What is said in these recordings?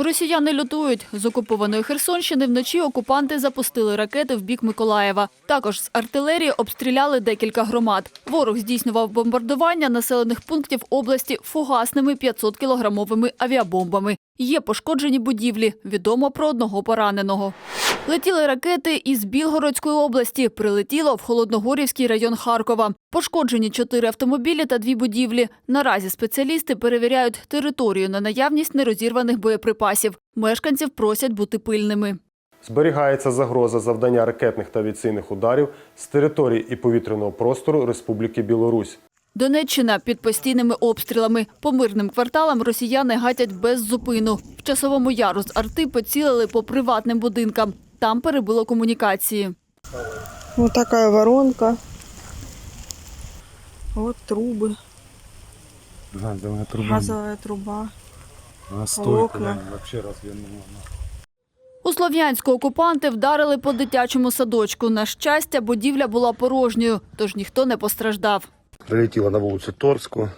Росіяни лютують. З окупованої Херсонщини вночі окупанти запустили ракети в бік Миколаєва. Також з артилерії обстріляли декілька громад. Ворог здійснював бомбардування населених пунктів області фугасними 500-кілограмовими авіабомбами. Є пошкоджені будівлі. Відомо про одного пораненого. Летіли ракети із Білгородської області. Прилетіло в Холодногорівський район Харкова. Пошкоджені чотири автомобілі та дві будівлі. Наразі спеціалісти перевіряють територію на наявність нерозірваних боєприпасів. Мешканців просять бути пильними. Зберігається загроза завдання ракетних та авіаційних ударів з території і повітряного простору Республіки Білорусь. Донеччина під постійними обстрілами. По мирним кварталам росіяни гатять без зупину. В часовому яру з арти поцілили по приватним будинкам. Там перебило комунікації. Вот такая воронка. Вот трубы. Газовая труба. Газовая труба. Она стойка, окна. да, вообще развернула. У Слов'янську окупанти вдарили по дитячому садочку. На щастя, будівля була порожньою, тож ніхто не постраждав. Прилетіла на вулицю Торську.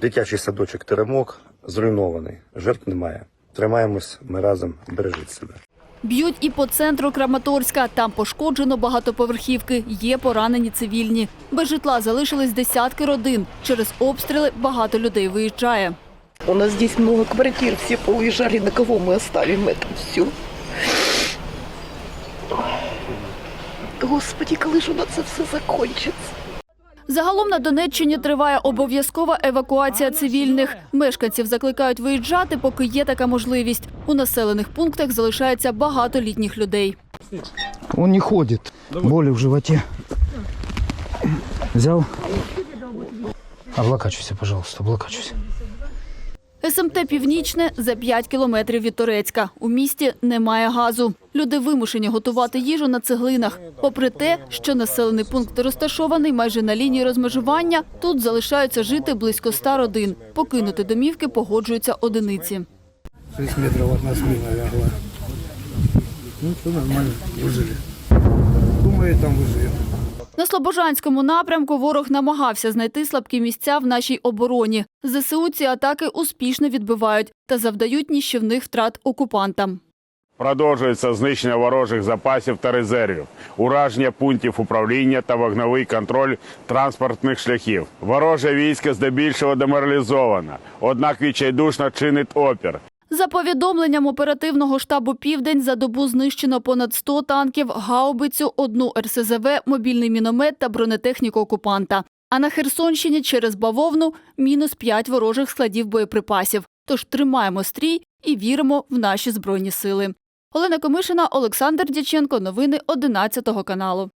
Дитячий садочок Теремок зруйнований. Жертв немає. Тримаємось ми разом, бережіть себе. Б'ють і по центру Краматорська. Там пошкоджено багатоповерхівки. Є поранені цивільні. Без житла залишились десятки родин. Через обстріли багато людей виїжджає. У нас здесь много квартир, все поуезжали, на кого мы оставим это все? Господи, коли ж у нас це все закончиться? Загалом на Донеччині триває обов'язкова евакуація цивільних. Мешканців закликають виїжджати, поки є така можливість. У населених пунктах залишається багато літніх людей. Він не ходить, болі в животі. Взяв. Облокачуйся, пожалуйста, облокачивайся. СМТ «Північне» за 5 кілометрів від Торецька. У місті немає газу. Люди вимушені готувати їжу на цеглинах. Попри те, що населений пункт розташований майже на лінії розмежування, тут залишаються жити близько 100 родин. Покинути домівки погоджуються одиниці. 6 метров одна смена лягла. Ну, все нормально, выжили. Думаю, там выживем. На Слобожанському напрямку ворог намагався знайти слабкі місця в нашій обороні. ЗСУ ці атаки успішно відбивають та завдають ніщівних втрат окупантам. Продовжується знищення ворожих запасів та резервів, ураження пунктів управління та вогневий контроль транспортних шляхів. Вороже військо здебільшого деморалізовано, однак відчайдушно чинить опір. За повідомленням оперативного штабу «Південь» за добу знищено понад 100 танків, гаубицю, одну РСЗВ, мобільний міномет та бронетехніку окупанта. А на Херсонщині через бавовну мінус 5 ворожих складів боєприпасів. Тож тримаємо стрій і віримо в наші збройні сили. Олена Комишина, Олександр Дяченко. Новини 11 каналу.